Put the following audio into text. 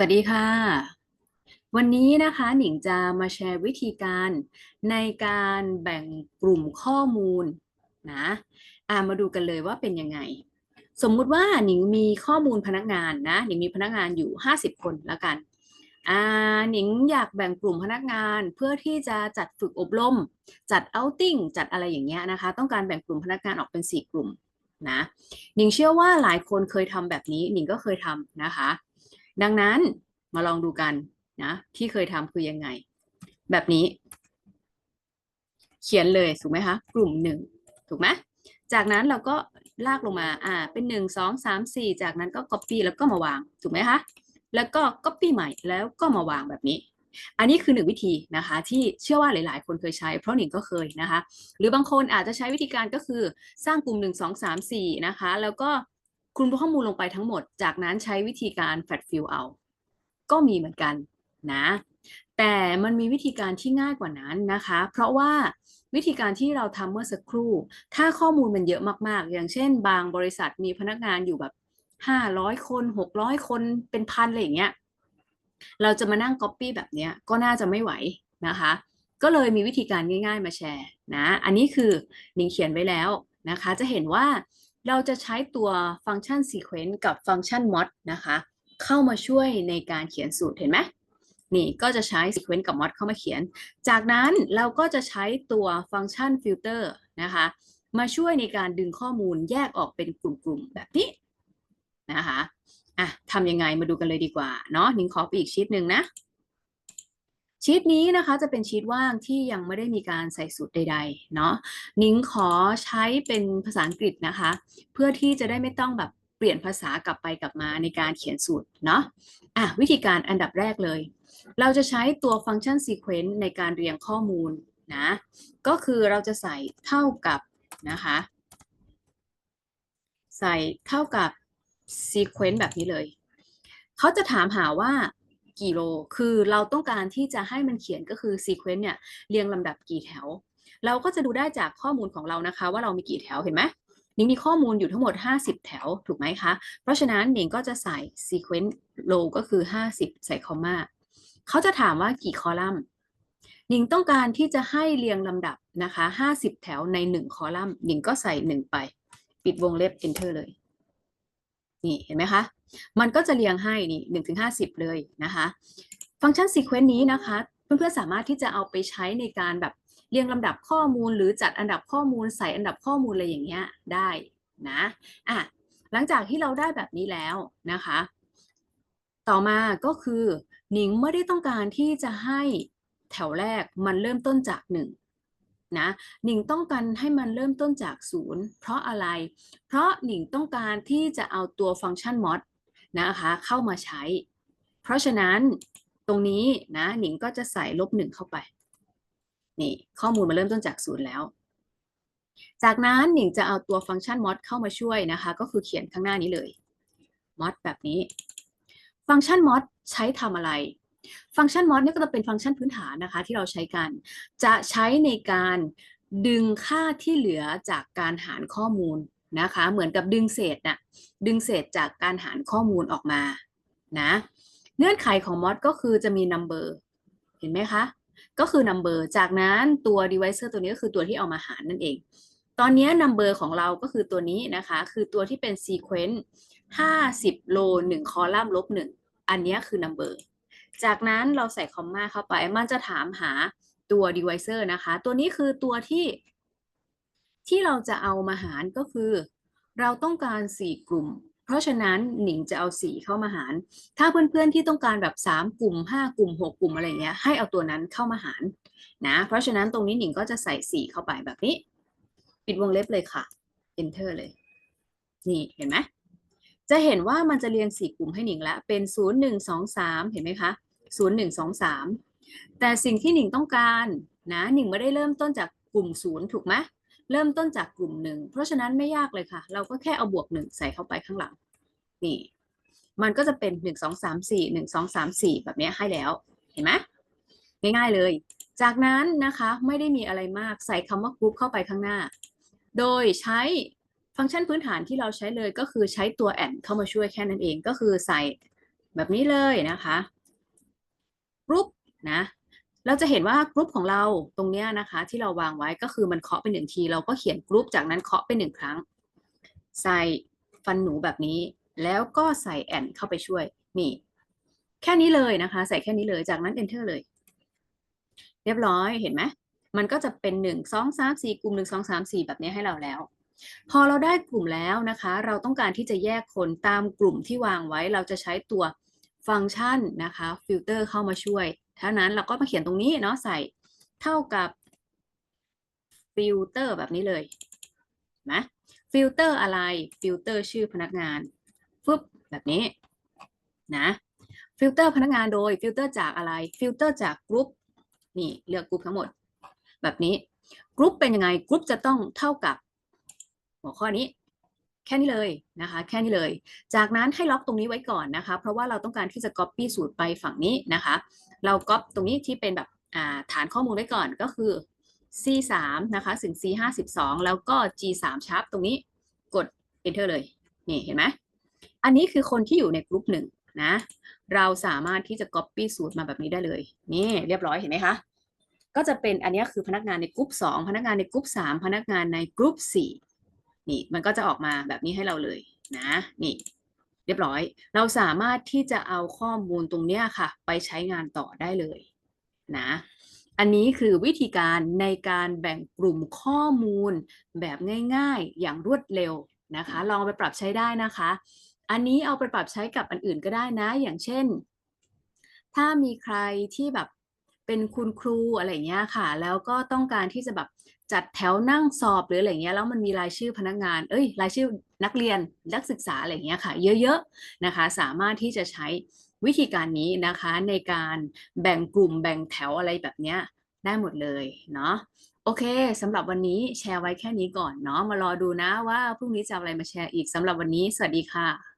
สวัสดีค่ะ วันนี้นะคะหนิงจะมาแชร์วิธีการในการแบ่งกลุ่มข้อมูลนะามาดูกันเลยว่าเป็นยังไง สมมุติว่าหนิงมีข้อมูลพนักงานนะหนิงมีพนักงานอยู่ 50 คนแล้วกันอ่าหนิงอยากแบ่งกลุ่มพนักงานเพื่อที่จะจัดฝึกอบรม จัดเอาติ้งจัดอะไรอย่างเงี้ยนะคะ ต้องการแบ่งกลุ่มพนักงานออกเป็น 4 กลุ่มนะหนิงเชื่อว่าหลายคนเคยทำแบบนี้หนิงก็เคยทำนะคะ ดังนั้นมาลองดูกันนะที่เคยทำคือยังไง แบบนี้ เขียนเลยถูกไหมคะ กลุ่มหนึ่งถูกไหมจากนั้นเราก็ลากลงมาอ่าเป็นหนึ่งสองสามสี่จากนั้นก็ copy แล้วก็มาวางถูกไหมคะแล้วก็ copy ใหม่แล้วก็มาวางแบบนี้ อันนี้คือหนึ่งวิธีนะคะ ที่เชื่อว่าหลาย ๆ คนเคยใช้ เพราะหนิงก็เคยนะคะ หรือบางคนอาจจะใช้วิธีการก็คือสร้างกลุ่มหนึ่งสองสามสี่นะคะ แล้วก็ คุณข้อมูลลงไปทั้งหมด จากนั้นใช้วิธีการ flat fill เอา ก็มีเหมือนกันนะ แต่มันมีวิธีการที่ง่ายกว่านั้นนะคะ เพราะว่าวิธีการที่เราทำเมื่อสักครู่ ถ้าข้อมูลมันเยอะมากๆ อย่างเช่น บางบริษัทมีพนักงานอยู่แบบห้าร้อยคนหกร้อยคนเป็นพันอะไรอย่างเงี้ย เราจะมานั่งก๊อปปี้แบบเนี้ยก็น่าจะไม่ไหวนะคะ ก็เลยมีวิธีการง่าย ๆ มาแชร์นะ อันนี้คือนิงเขียนไว้แล้วนะคะ จะเห็นว่า เราจะใช้ตัวฟังก์ชัน sequence กับฟังก์ชัน mod นะคะ เข้ามาช่วยในการเขียนสูตรเห็นไหมนี่ก็จะใช้ sequence กับ mod เข้ามาเขียน จากนั้นเราก็จะใช้ตัวฟังก์ชัน filter นะคะ มาช่วยในการดึงข้อมูลแยกออกเป็นกลุ่มๆ แบบนี้นะคะอะทำยังไงมาดูกันเลยดีกว่าเนาะนิ้งขอไปอีกชีตหนึ่งนะ ชีตนี้นะคะจะเป็นชีตว่างที่ยังไม่ได้มีการใส่สูตรใดๆเนาะนิ้งขอใช้เป็นภาษาอังกฤษนะคะ เพื่อที่จะได้ไม่ต้องแบบเปลี่ยนภาษากลับไปกลับมาในการเขียนสูตรเนาะอะวิธีการอันดับแรกเลย เราจะใช้ตัวฟังก์ชัน sequence ในการเรียงข้อมูลนะ ก็คือเราจะใส่เท่ากับนะคะ ใส่เท่ากับ sequence แบบนี้เลย เขาจะถามหาว่า กี่โล คือเราต้องการที่จะให้มันเขียนก็คือ sequence เนี่ยเรียงลำดับกี่แถว เราก็จะดูได้จากข้อมูลของเรานะคะ ว่าเรามีกี่แถวเห็นไหมนิงมีข้อมูลอยู่ทั้งหมด 50 แถว ถูกไหมคะ เพราะฉะนั้นนิงก็จะใส่ sequence row ก็คือ 50 ใส่คอมมาเขาจะถามว่ากี่คอลัมน์นิงต้องการที่จะให้เรียงลำดับนะคะ 50 แถวใน 1 คอลัมน์นิงก็ใส่ 1 ไป ปิดวงเล็บ enter เลย นี่เห็นไหมคะ มันก็จะเรียงให้นี่หนึ่งถึงห้าสิบเลยนะคะ ฟังก์ชัน sequence นี้นะคะ เพื่อนๆสามารถที่จะเอาไปใช้ในการแบบเรียงลำดับข้อมูลหรือจัดอันดับข้อมูลใส่อันดับข้อมูลอะไรอย่างเงี้ยได้นะอะหลังจากที่เราได้แบบนี้แล้วนะคะ ต่อมาก็คือหนิงไม่ได้ต้องการที่จะให้แถวแรกมันเริ่มต้นจากหนึ่ง นะหนิงต้องการให้มันเริ่มต้นจากศูนย์เพราะอะไร เพราะหนิงต้องการที่จะเอาตัวฟังก์ชัน mod นะคะเข้ามาใช้ เพราะฉะนั้นตรงนี้นะหนิงก็จะใส่ลบหนึ่งเข้าไปนี่ข้อมูลมาเริ่มต้นจากศูนย์แล้ว จากนั้นหนิงจะเอาตัวฟังก์ชัน mod เข้ามาช่วยนะคะ ก็คือเขียนข้างหน้านี้เลย mod แบบนี้ ฟังก์ชัน mod ใช้ทำอะไร ฟังก์ชัน mod นี่ก็จะเป็นฟังก์ชันพื้นฐานนะคะที่เราใช้กัน จะใช้ในการดึงค่าที่เหลือจากการหารข้อมูลนะคะ เหมือนกับดึงเศษนะ่ะดึงเศษจากการหารข้อมูลออกมานะเงื่อนไขของ mod ก็คือจะมี number เห็นไหมคะ ก็คือ number จากนั้นตัว divisor ตัวนี้ก็คือตัวที่เอามาหารนั่นเอง ตอนนี้ number ของเราก็คือตัวนี้นะคะ คือตัวที่เป็น sequence 50โล1คอลัมน์ลบ 1 อันนี้คือ number จากนั้นเราใส่คอมมาเข้าไป มันจะถามหาตัว divisor นะคะ ตัวนี้คือตัวที่ ที่เราจะเอามาหารก็คือ เราต้องการ 4 กลุ่ม เพราะฉะนั้นหนิงจะเอา 4 เข้ามาหาร ถ้าเพื่อนๆที่ต้องการแบบ 3 กลุ่ม 5 กลุ่ม 6 กลุ่มอะไรเงี้ย ให้เอาตัวนั้นเข้ามาหารนะ เพราะฉะนั้นตรงนี้หนิงก็จะใส่ 4 เข้าไปแบบนี้ ปิดวงเล็บเลยค่ะ enter เลย นี่เห็นไหมจะเห็นว่ามันจะเรียง 4 กลุ่มให้หนิงแล้วเป็น 0 1 2 3 เห็นไหมคะ 0 1 2 3 แต่สิ่งที่หนิงต้องการนะหนิงไม่ได้เริ่มต้นจากกลุ่ม0ถูกไหมเริ่มต้นจากกลุ่มหนึ่งเพราะฉะนั้นไม่ยากเลยค่ะ เราก็แค่เอาบวกหนึ่งใส่เข้าไปข้างหลัง นี่ มันก็จะเป็นหนึ่งสองสามสี่หนึ่งสองสามสี่แบบนี้ให้แล้ว เห็นไหมง่ายๆเลย จากนั้นนะคะไม่ได้มีอะไรมากใส่คำว่ากรุ๊ปเข้าไปข้างหน้า โดยใช้ฟังก์ชันพื้นฐานที่เราใช้เลยก็คือใช้ตัวแอนเข้ามาช่วยแค่นั้นเองก็คือใส่แบบนี้เลยนะคะ กรุ๊ปนะเราจะเห็นว่ากรุ๊ปของเราตรงเนี้ยนะคะ ที่เราวางไว้ก็คือมันเคาะไปหนึ่งทีเราก็เขียนกรุ๊ปจากนั้นเคาะไปหนึ่งครั้ง ใส่ฟันหนูแบบนี้ แล้วก็ใส่แอนเข้าไปช่วยนี่ แค่นี้เลยนะคะ ใส่แค่นี้เลยจากนั้น enter เลย เรียบร้อยเห็นไหมมันก็จะเป็นหนึ่งสองสามสี่กลุ่มหนึ่งสองสามสี่แบบนี้ให้เราแล้ว พอเราได้กลุ่มแล้วนะคะ เราต้องการที่จะแยกคนตามกลุ่มที่วางไว้เราจะใช้ตัว ฟังก์ชันนะคะฟิลเตอร์เข้ามาช่วยเท่านั้นเราก็มาเขียนตรงนี้เนาะใส่เท่ากับฟิลเตอร์แบบนี้เลยนะฟิลเตอร์อะไรฟิลเตอร์ชื่อพนักงานฟึบแบบนี้นะฟิลเตอร์พนักงานโดยฟิลเตอร์จากอะไรฟิลเตอร์จากกรุ๊ปนี่เลือกกรุ๊ปทั้งหมด แบบนี้กรุ๊ปเป็นยังไงกรุ๊ปจะต้องเท่ากับ หัวข้อนี้ แค่นี้เลยนะคะ แค่นี้เลย จากนั้นให้ล็อกตรงนี้ไว้ก่อนนะคะ เพราะว่าเราต้องการที่จะ Copy สูตรไปฝั่งนี้นะคะ เราก๊อปตรงนี้ที่เป็นแบบาฐานข้อมูลไว้ก่อนก็คือ C 3 นะคะถึง C 5 2แล้วก็ G 3 sharp ตรงนี้กด enter เลย นี่เห็นไหม อันนี้คือคนที่อยู่ในกลุ่มหนึ่งนะ เราสามารถที่จะ Copy สูตรมาแบบนี้ได้เลย นี่เรียบร้อยเห็นไหมคะ ก็จะเป็นอันนี้คือพนักงานในกลุ่ม2 พนักงานในกลุ่ม3 พนักงานในกลุ่ม4 นี่มันก็จะออกมาแบบนี้ให้เราเลยนะนี่เรียบร้อย เราสามารถที่จะเอาข้อมูลตรงเนี้ยค่ะ ไปใช้งานต่อได้เลยนะอันนี้คือวิธีการในการแบ่งกลุ่มข้อมูลแบบง่ายๆ อย่างรวดเร็วนะคะ ลองไปปรับใช้ได้นะคะ อันนี้เอาไปปรับใช้กับอันอื่นก็ได้นะ อย่างเช่น ถ้ามีใครที่แบบ เป็นคุณครูอะไรเงี้ยค่ะ แล้วก็ต้องการที่จะแบบจัดแถวนั่งสอบหรืออะไรเงี้ยแล้วมันมีรายชื่อพนักงาน เอ้ย รายชื่อนักเรียนนักศึกษาอะไรเงี้ยค่ะ เยอะๆนะคะ สามารถที่จะใช้วิธีการนี้นะคะในการแบ่งกลุ่มแบ่งแถวอะไรแบบเนี้ยได้หมดเลยเนาะโอเคสำหรับวันนี้แชร์ไว้แค่นี้ก่อนเนาะมารอดูนะว่าพรุ่งนี้จะอะไรมาแชร์อีกสำหรับวันนี้ สวัสดีค่ะ